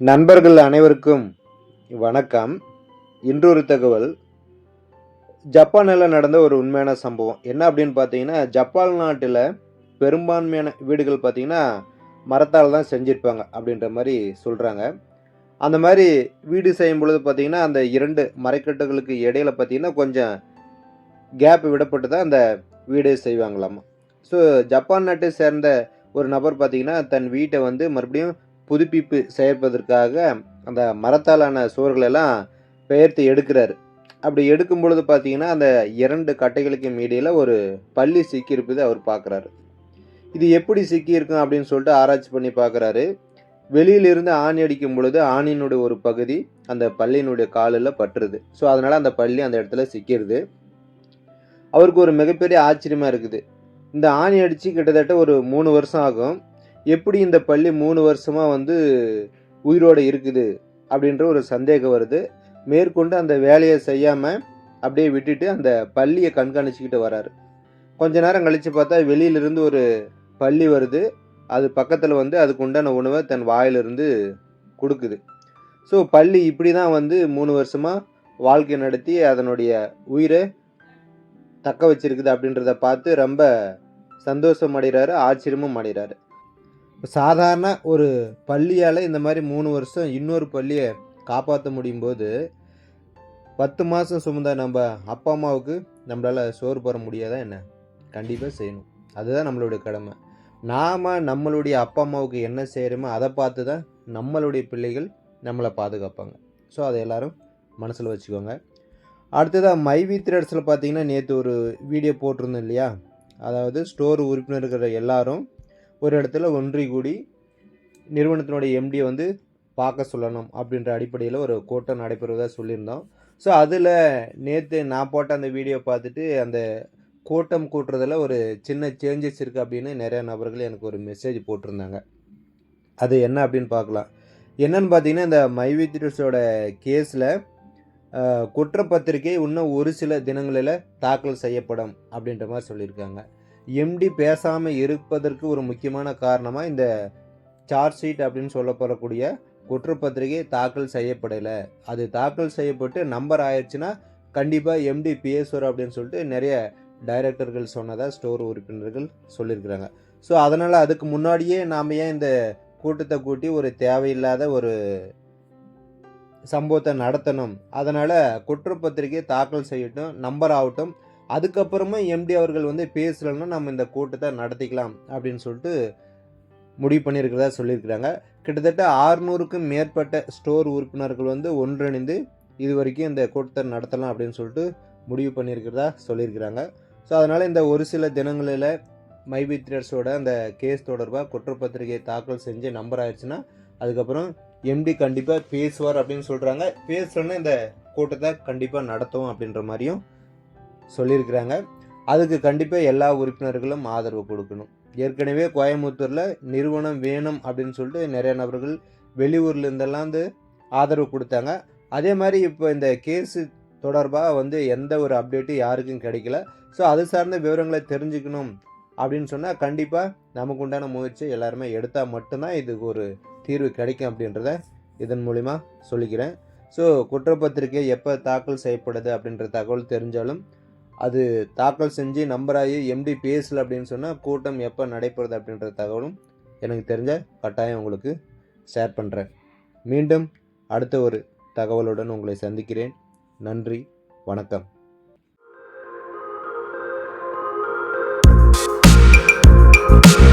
நண்பர்கள் அனைவருக்கும் வணக்கம். இன்றொரு தகவல். ஜப்பானில் நடந்த ஒரு உண்மையான சம்பவம். என்ன அப்படின்னு பார்த்தீங்கன்னா ஜப்பான் நாட்டில் பெரும்பான்மையான வீடுகள் பார்த்தீங்கன்னா மரத்தால் தான் செஞ்சுருப்பாங்க அப்படின்ற மாதிரி சொல்கிறாங்க அந்த மாதிரி வீடு செய்யும் பொழுது பார்த்திங்கன்னா அந்த இரண்டு மரக்கட்டுகளுக்கு இடையில பார்த்தீங்கன்னா கொஞ்சம் கேப் விடப்பட்டு தான் அந்த வீடு செய்வாங்களாமா. ஸோ ஜப்பான் நாட்டை சேர்ந்த ஒரு நபர் பார்த்தீங்கன்னா தன் வீட்டை வந்து மறுபடியும் புதுப்பிப்பு செய்வதற்காக அந்த மரத்தாலான சுவர்களெல்லாம் பெயர்த்து எடுக்கிறார். அப்படி எடுக்கும் பொழுது பார்த்தீங்கன்னா அந்த இரண்டு கட்டைகளுக்கும் இடையில் ஒரு பள்ளி சிக்கியிருப்பதை அவர் பார்க்குறாரு. இது எப்படி சிக்கியிருக்கும் அப்படின்னு சொல்லிட்டு ஆராய்ச்சி பண்ணி பார்க்குறாரு. வெளியிலிருந்து ஆணி அடிக்கும் பொழுது ஆணியினுடைய ஒரு பகுதி அந்த பள்ளியினுடைய காலில் பட்டுருது. ஸோ அதனால் அந்த பள்ளி அந்த இடத்துல சிக்கிருது. அவருக்கு ஒரு மிகப்பெரிய ஆச்சரியமாக இருக்குது. இந்த ஆணி அடித்து கிட்டத்தட்ட ஒரு மூணு வருஷம் ஆகும். எப்படி இந்த பள்ளி மூணு வருஷமாக வந்து உயிரோடு இருக்குது அப்படின்ற ஒரு சந்தேகம் வருது. மேற்கொண்டு அந்த வேலையை செய்யாமல் அப்படியே விட்டுட்டு அந்த பள்ளியை கண்காணிச்சுக்கிட்டு வராரு. கொஞ்ச நேரம் கழித்து பார்த்தா வெளியிலிருந்து ஒரு பள்ளி வருது. அது பக்கத்தில் வந்து அதுக்கு உண்டான உணவை தன் வாயிலிருந்து கொடுக்குது. ஸோ பள்ளி இப்படி தான் வந்து மூணு வருஷமாக வாழ்க்கை நடத்தி அதனுடைய உயிரை தக்க வச்சிருக்குது அப்படின்றத பார்த்து ரொம்ப சந்தோஷம் அடைகிறாரு ஆச்சரியமும் அடைகிறாரு. சாதாரண ஒரு பள்ளியால் இந்த மாதிரி மூணு வருஷம் இன்னொரு பள்ளியை காப்பாற்ற முடியும் போது பத்து மாதம் சுமந்த நம்ம அப்பா அம்மாவுக்கு நம்மளால் சோறு போட முடியாதா என்ன? கண்டிப்பாக செய்யணும். அதுதான் நம்மளுடைய கடமை. நாம் நம்மளுடைய அப்பா அம்மாவுக்கு என்ன செய்கிறோமோ அதை பார்த்து தான் நம்மளுடைய பிள்ளைகள் நம்மளை பாதுகாப்பாங்க. ஸோ அதை எல்லோரும் மனசில் வச்சுக்கோங்க. அடுத்ததாக மைவி த்ரெட்ஸில் பார்த்தீங்கன்னா நேற்று ஒரு வீடியோ போட்டிருந்தோம் இல்லையா? அதாவது ஸ்டோர் உறுப்பினர்கள் எல்லாரும் ஒரு இடத்துல ஒன்றி கூடி நிறுவனத்தினுடைய எம்டியை வந்து பார்க்க சொல்லணும் அப்படின்ற அடிப்படையில் ஒரு கூட்டம் நடைபெறுவதாக சொல்லியிருந்தோம். ஸோ அதில் நேற்று நான் போட்ட அந்த வீடியோ பார்த்துட்டு அந்த கூட்டம் கூட்டுறதில் ஒரு சின்ன சேஞ்சஸ் இருக்குது அப்படின்னு நிறையா நபர்கள் எனக்கு ஒரு மெசேஜ் போட்டிருந்தாங்க. அது என்ன அப்படின்னு பார்க்கலாம். என்னன்னு பார்த்தீங்கன்னா இந்த மைவித்ரிஸோட கேஸில் குற்றப்பத்திரிகை இன்னும் ஒரு சில தினங்களில் தாக்கல் செய்யப்படும் அப்படின்ற மாதிரி சொல்லியிருக்காங்க. எம்டி பேசாமல் இருப்பதற்கு ஒரு முக்கியமான காரணமாக இந்த சார்ஜ் ஷீட் அப்படின்னு சொல்லப்படக்கூடிய குற்றப்பத்திரிகை தாக்கல் செய்யப்படலை. அது தாக்கல் செய்யப்பட்டு நம்பர் ஆயிடுச்சுன்னா கண்டிப்பாக எம்டி பிஎஸ்ஓர் அப்படின்னு சொல்லிட்டு நிறைய டைரக்டர்கள் சொன்னதாக ஸ்டோர் உறுப்பினர்கள் சொல்லியிருக்கிறாங்க. ஸோ அதனால் அதுக்கு முன்னாடியே நாம் ஏன் இந்த கூட்டத்தை கூட்டி ஒரு தேவையில்லாத ஒரு சம்பவத்தை நடத்தணும்? அதனால் குற்றப்பத்திரிகை தாக்கல் செய்யட்டும் நம்பர் ஆகட்டும் அதுக்கப்புறமா எம்டி அவர்கள் வந்து பேசலைன்னா நம்ம இந்த கூட்டத்தை நடத்திக்கலாம் அப்படின்னு சொல்லிட்டு முடிவு பண்ணியிருக்கிறதா சொல்லியிருக்கிறாங்க. கிட்டத்தட்ட ஆறுநூறுக்கும் மேற்பட்ட ஸ்டோர் உறுப்பினர்கள் வந்து ஒன்றிணைந்து இது வரைக்கும் இந்த கூட்டத்தை நடத்தலாம் அப்படின்னு சொல்லிட்டு முடிவு பண்ணியிருக்கிறதா சொல்லியிருக்கிறாங்க. ஸோ அதனால் இந்த ஒரு சில தினங்களில் மைபி த்ரெட்ஸோட அந்த கேஸ் தொடர்பாக குற்றப்பத்திரிகையை தாக்கல் செஞ்சு நம்பர் ஆயிடுச்சுன்னா அதுக்கப்புறம் எம்டி கண்டிப்பாக பேசுவார் அப்படின்னு சொல்கிறாங்க பேசலன்னா இந்த கூட்டத்தை கண்டிப்பாக நடத்தும் அப்படின்ற மாதிரியும் சொல்லியிருக்கிறாங்க. அதுக்கு கண்டிப்பாக எல்லா உறுப்பினர்களும் ஆதரவு கொடுக்கணும். ஏற்கனவே கோயம்புத்தூரில் நிறுவனம் வேணும் அப்படின்னு சொல்லிட்டு நிறைய நபர்கள் வெளியூர்லேருந்தெல்லாம் வந்து ஆதரவு கொடுத்தாங்க. அதே மாதிரி இப்போ இந்த கேஸு தொடர்பாக வந்து எந்த ஒரு அப்டேட்டும் யாருக்கும் கிடைக்கல. ஸோ அது சார்ந்த விவரங்களை தெரிஞ்சுக்கணும் அப்படின்னு சொன்னால் கண்டிப்பாக நமக்கு உண்டான முயற்சி எல்லாருமே எடுத்தால் மட்டும்தான் இதுக்கு ஒரு தீர்வு கிடைக்கும் அப்படின்றத இதன் மூலிமா சொல்லிக்கிறேன். ஸோ குற்றப்பத்திரிகை எப்போ தாக்கல் செய்யப்படுது அப்படின்ற தகவல் தெரிஞ்சாலும் அது தாக்கல் செஞ்சு நம்பராகி எம்டி பேசல அப்படின்னு சொன்னால் கூட்டம் எப்போ நடைபெறுது அப்படின்ற தகவலும் எனக்கு தெரிஞ்ச கட்டாயம் உங்களுக்கு ஷேர் பண்ணுறேன் மீண்டும் அடுத்த ஒரு தகவலுடன் உங்களை சந்திக்கிறேன். நன்றி வணக்கம். you